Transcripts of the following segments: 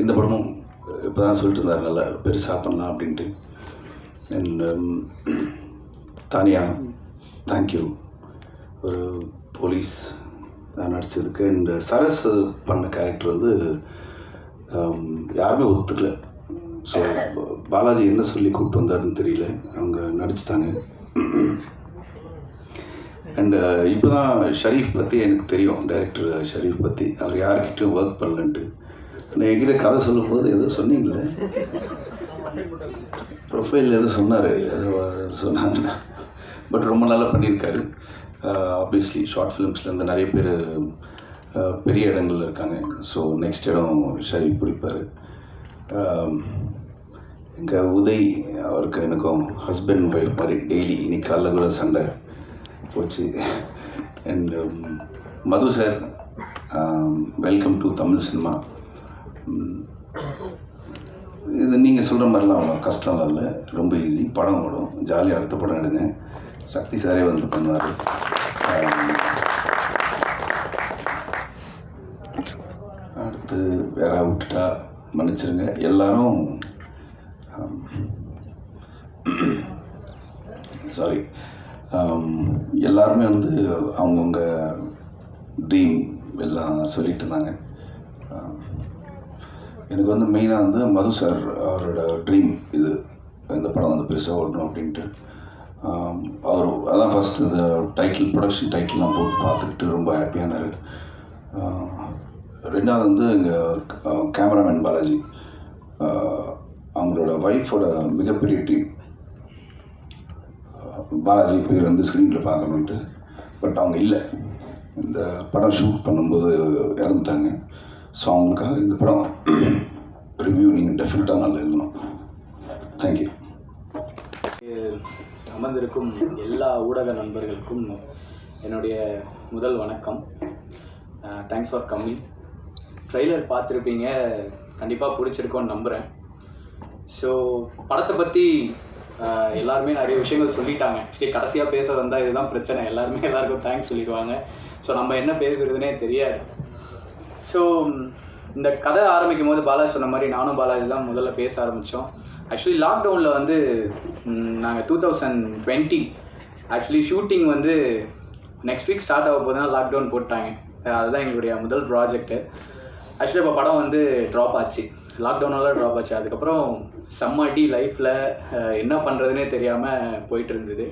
இந்த படமும் இப்போ தான் சொல்லிட்டு இருந்தார் நல்லா பெருசாக பண்ணலாம் அப்படின்ட்டு. அண்ட் um, தானியா தேங்க்யூ ஒரு போலீஸ் நான் நடித்ததுக்கு அண்ட் uh, சரஸ் பண்ண கேரக்டர் வந்து um, யாருமே ஒத்துக்கல. ஸோ பாலாஜி என்ன சொல்லி கூப்பிட்டு வந்தாருன்னு தெரியல. அவங்க நடிச்சிட்டாங்க. அண்டு uh, இப்போ தான் ஷரீஃப் பற்றி எனக்கு தெரியும். டைரக்டர் uh, ஷரீஃப் பற்றி அவர் யார்கிட்டையும் ஒர்க் பண்ணலன்ட்டு. நான் என்கிட்ட கதை சொல்லும்போது ஏதோ சொன்னீங்களே? ப்ரொஃபைல் எதுவும் சொன்னார். ஏதோ சொன்னாங்க. பட் ரொம்ப நல்லா பண்ணியிருக்காரு. ஆப்வியஸ்லி ஷார்ட் ஃபிலிம்ஸ்லேருந்து நிறைய பேர் uh, பெரிய இடங்கள்ல இருக்காங்க. ஸோ நெக்ஸ்ட் இடம் ஷரீப் பிடிப்பார். Um, எங்கள் உதய் அவருக்கு எனக்கும் ஹஸ்பண்ட் ஒய்ஃப் மாதிரி டெய்லி இன்னைக்கு காலைல கூட சண்டை போச்சு. And um, Madhu sir welcome to Tamil cinema இது நீங்கள் சொல்கிற மாதிரிலாம் அவ்வளோ கஷ்டம்லாம் இல்லை. ரொம்ப ஈஸி படம் ஓடும். ஜாலியாக அடுத்த படம் எடுங்க. சக்தி சாரே வந்து பண்ணுவார் அடுத்து வேற விட்டுட்டா மன்னிச்சிருங்க. எல்லாரும் சாரி எல்லாருமே வந்து அவங்கவுங்க ட்ரீம் எல்லாம் சொல்லிட்டு இருந்தாங்க. எனக்கு வந்து மெயினாக வந்து மது சார் அவரோட ட்ரீம் இது. இந்த படம் வந்து பெருசாக ஓடணும் அப்படின்ட்டு. அவர் அதான் ஃபஸ்ட்டு இந்த டைட்டில் ப்ரொடக்ஷன் டைட்டில்லாம் போட்டு பார்த்துக்கிட்டு ரொம்ப ஹாப்பியானார் ரெண்டாவது வந்து எங்கள் கேமராமேன் பாலாஜி. அவங்களோட ஒய்ஃபோட மிகப்பெரிய டீம் பாலாஜி பேர் வந்து ஸ்க்ரீனில் பார்க்கணுன்ட்டு பட் அவங்க இல்லை. இந்த படம் ஷூட் பண்ணும்போது இறந்துட்டாங்க. ஸோ அவங்களுக்காக இந்த படம் ரிவ்யூ நீங்கள் டெஃபினட்டாக நல்லா எழுதணும். தேங்க்யூ அமர்ந்திருக்கும் எல்லா ஊடக நண்பர்களுக்கும் என்னுடைய முதல் வணக்கம். தேங்க்ஸ் ஃபார் கம்மிங் ட்ரெய்லர் பார்த்துருப்பீங்க கண்டிப்பாக பிடிச்சிருக்கோன்னு நம்புகிறேன் ஸோ படத்தை பற்றி எல்லாருமே நிறைய விஷயங்கள் சொல்லிட்டாங்க. ஆக்சுவலி கடைசியாக பேச வந்தால் இதுதான் பிரச்சனை. எல்லாருமே எல்லாருக்கும் தேங்க்ஸ் சொல்லிடுவாங்க. ஸோ நம்ம என்ன பேசுகிறதுனே தெரியாது. ஸோ இந்த கதை ஆரம்பிக்கும் போது பாலாஜி சொன்ன மாதிரி நானும் பாலாஜி தான் முதல்ல பேச ஆரம்பித்தோம் ஆக்சுவலி லாக்டவுனில் வந்து நாங்கள் two thousand twenty actually shooting வந்து நெக்ஸ்ட் வீக் ஸ்டார்ட் ஆக போதுனா லாக்டவுன் போட்டாங்க. அதுதான் எங்களுடைய முதல் ப்ராஜெக்ட்டு ஆக்சுவலி இப்போ படம் வந்து ட்ராப் ஆச்சு. லாக்டவுனால ட்ராப் ஆச்சு. அதுக்கப்புறம் செம்ம அடி லைஃப்பில் என்ன பண்ணுறதுனே தெரியாமல் போயிட்டு இருந்தது.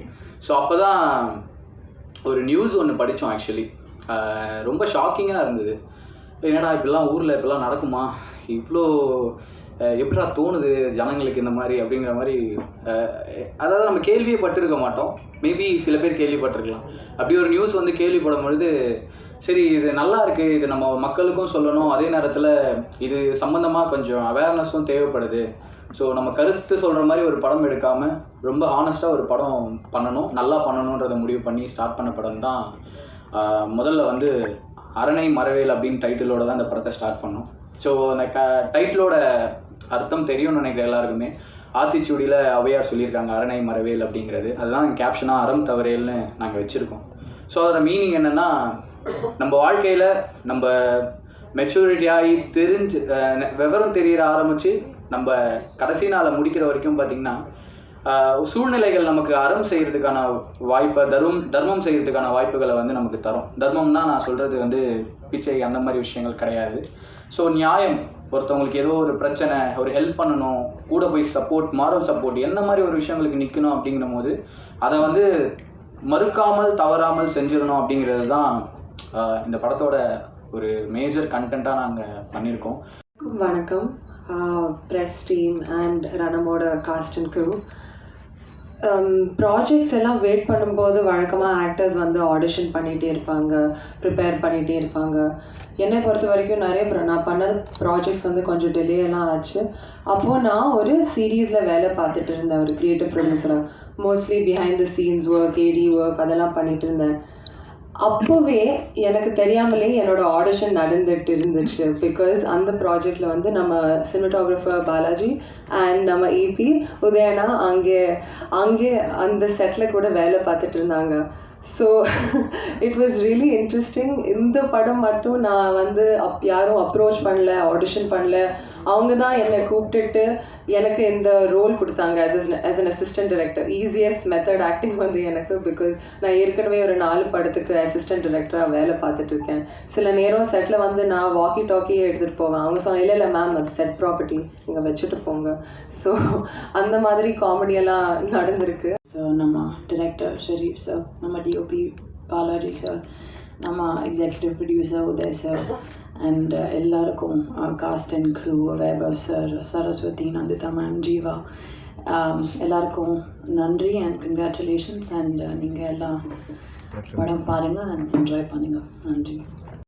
ஸோ அப்போ தான் ஒரு நியூஸ் ஒன்று படித்தோம் ஆக்சுவலி ரொம்ப ஷாக்கிங்காக இருந்தது. என்னடா இப்படிலாம் ஊரில் இப்படிலாம் நடக்குமா? இவ்வளோ எப்படா எப்படிடா தோணுது ஜனங்களுக்கு இந்த மாதிரி அப்படிங்கிற மாதிரி அதாவது நம்ம கேள்வியே பட்டிருக்க மாட்டோம். மேபி சில பேர் கேள்விப்பட்டிருக்கலாம். அப்படி ஒரு நியூஸ் வந்து கேள்விப்படும் பொழுது சரி இது நல்லா இருக்குது இது நம்ம மக்களுக்கும் சொல்லணும். அதே நேரத்தில் இது சம்மந்தமாக கொஞ்சம் அவேர்னஸும் தேவைப்படுது. ஸோ நம்ம கருத்து சொல்கிற மாதிரி ஒரு படம் எடுக்காமல் ரொம்ப ஹானஸ்ட்டாக ஒரு படம் பண்ணணும். நல்லா பண்ணணுன்றதை முடிவு பண்ணி ஸ்டார்ட் பண்ண படம் தான் முதல்ல வந்து அரணை மரவேல் அப்படின்னு டைட்டிலோட தான் இந்த படத்தை ஸ்டார்ட் பண்ணோம். ஸோ அந்த க டைட்டிலோட அர்த்தம் தெரியும்னு நினைக்கிறேன் எல்லாருக்குமே ஆத்திச்சூடியில் அவையார் சொல்லியிருக்காங்க அரணை மரவேல் அப்படிங்கிறது. அதுதான் கேப்ஷனாக அறம் தவறேல்னு நாங்கள் வச்சுருக்கோம். ஸோ அதோட மீனிங் என்னென்னா நம்ம வாழ்க்கையில் நம்ம மெச்சூரிட்டி ஆகி தெரிஞ்சு விவரம் தெரியற ஆரம்பித்து நம்ம கடைசி நாளை முடிக்கிற வரைக்கும் பார்த்திங்கன்னா சூழ்நிலைகள் நமக்கு அறம் செய்கிறதுக்கான வாய்ப்பை தர்மம் தர்மம் செய்கிறதுக்கான வாய்ப்புகளை வந்து நமக்கு தரும். தர்மம்னா நான் சொல்கிறது வந்து பிச்சை அந்த மாதிரி விஷயங்கள் கிடையாது. ஸோ நியாயம். ஒருத்தவங்களுக்கு ஏதோ ஒரு பிரச்சனை ஒரு ஹெல்ப் பண்ணணும் கூட போய் சப்போர்ட் மாரல் சப்போர்ட் என்ன மாதிரி ஒரு விஷயங்களுக்கு நிற்கணும் அப்படிங்கிற போது அதை வந்து மறுக்காமல் தவறாமல் செஞ்சிடணும் அப்படிங்கிறது தான் இந்த படத்தோட ஒரு மேஜர் கண்டென்ட்டாக நாங்கள் பண்ணியிருக்கோம். வணக்கம். ப்ரெஸ் டீம் அண்ட் ரணமோட cast and crew Um, projects எல்லாம் வெயிட் பண்ணும்போது வழக்கமாக ஆக்டர்ஸ் வந்து ஆடிஷன் பண்ணிகிட்டே இருப்பாங்க ப்ரிப்பேர் பண்ணிகிட்டே இருப்பாங்க. என்னை பொறுத்த வரைக்கும் நிறைய நான் பண்ணது ப்ராஜெக்ட்ஸ் வந்து கொஞ்சம் டிலே எல்லாம் ஆச்சு. அப்போது நான் ஒரு சீரீஸில் வேலை பார்த்துட்டு இருந்தேன் ஒரு creative ப்ரொடியூசராக mostly behind the scenes work AD work அதெல்லாம் பண்ணிகிட்டு இருந்தேன். அப்போவே எனக்கு தெரியாமலே என்னோட ஆடிஷன் நடந்துட்டு இருந்துச்சு. பிகாஸ் அந்த ப்ராஜெக்டில் வந்து நம்ம சினிமட்டோகிராஃபர் பாலாஜி அண்ட் நம்ம இபி உதயனா அங்கே அங்கே அந்த செட்டில் கூட வேலை பார்த்துட்டு இருந்தாங்க. So it was really interesting இந்த படம் மட்டும் நான் வந்து அப் யாரும் அப்ரோச் பண்ணல ஆடிஷன் பண்ணல. அவங்க தான் என்னை கூப்பிட்டுட்டு எனக்கு இந்த ரோல் கொடுத்தாங்க as as an assistant director easiest method acting வந்து எனக்கு பிகாஸ் நான் ஏற்கனவே ஒரு நாலு படத்துக்கு அசிஸ்டன்ட் டைரக்டராக வேலை பார்த்துட்டு இருக்கேன். சில நேரம் செட்டில் வந்து நான் வாக்கி டாக்கியே எடுத்துகிட்டு போவேன். அவங்க சொன்ன இல்லை இல்லை மேம் அது செட் ப்ராப்பர்ட்டி நீங்கள் வச்சுட்டு போங்க. ஸோ அந்த மாதிரி காமெடியெல்லாம் நடந்திருக்கு. ஸோ நம்ம டிரெக்டர் ஷெரீப் சார் நம்ம டிஓபி பாலாஜி சார் நம்ம executive producer Uday sir and எல்லாருக்கும் cast and crew Vaibhav sir Saraswathi Nandita ma'am Jiiva எல்லாருக்கும் நன்றி அண்ட் கங்க்ராச்சுலேஷன்ஸ் அண்ட் நீங்கள் எல்லாம் படம் பாருங்கள் அண்ட் என்ஜாய் பண்ணுங்கள் நன்றி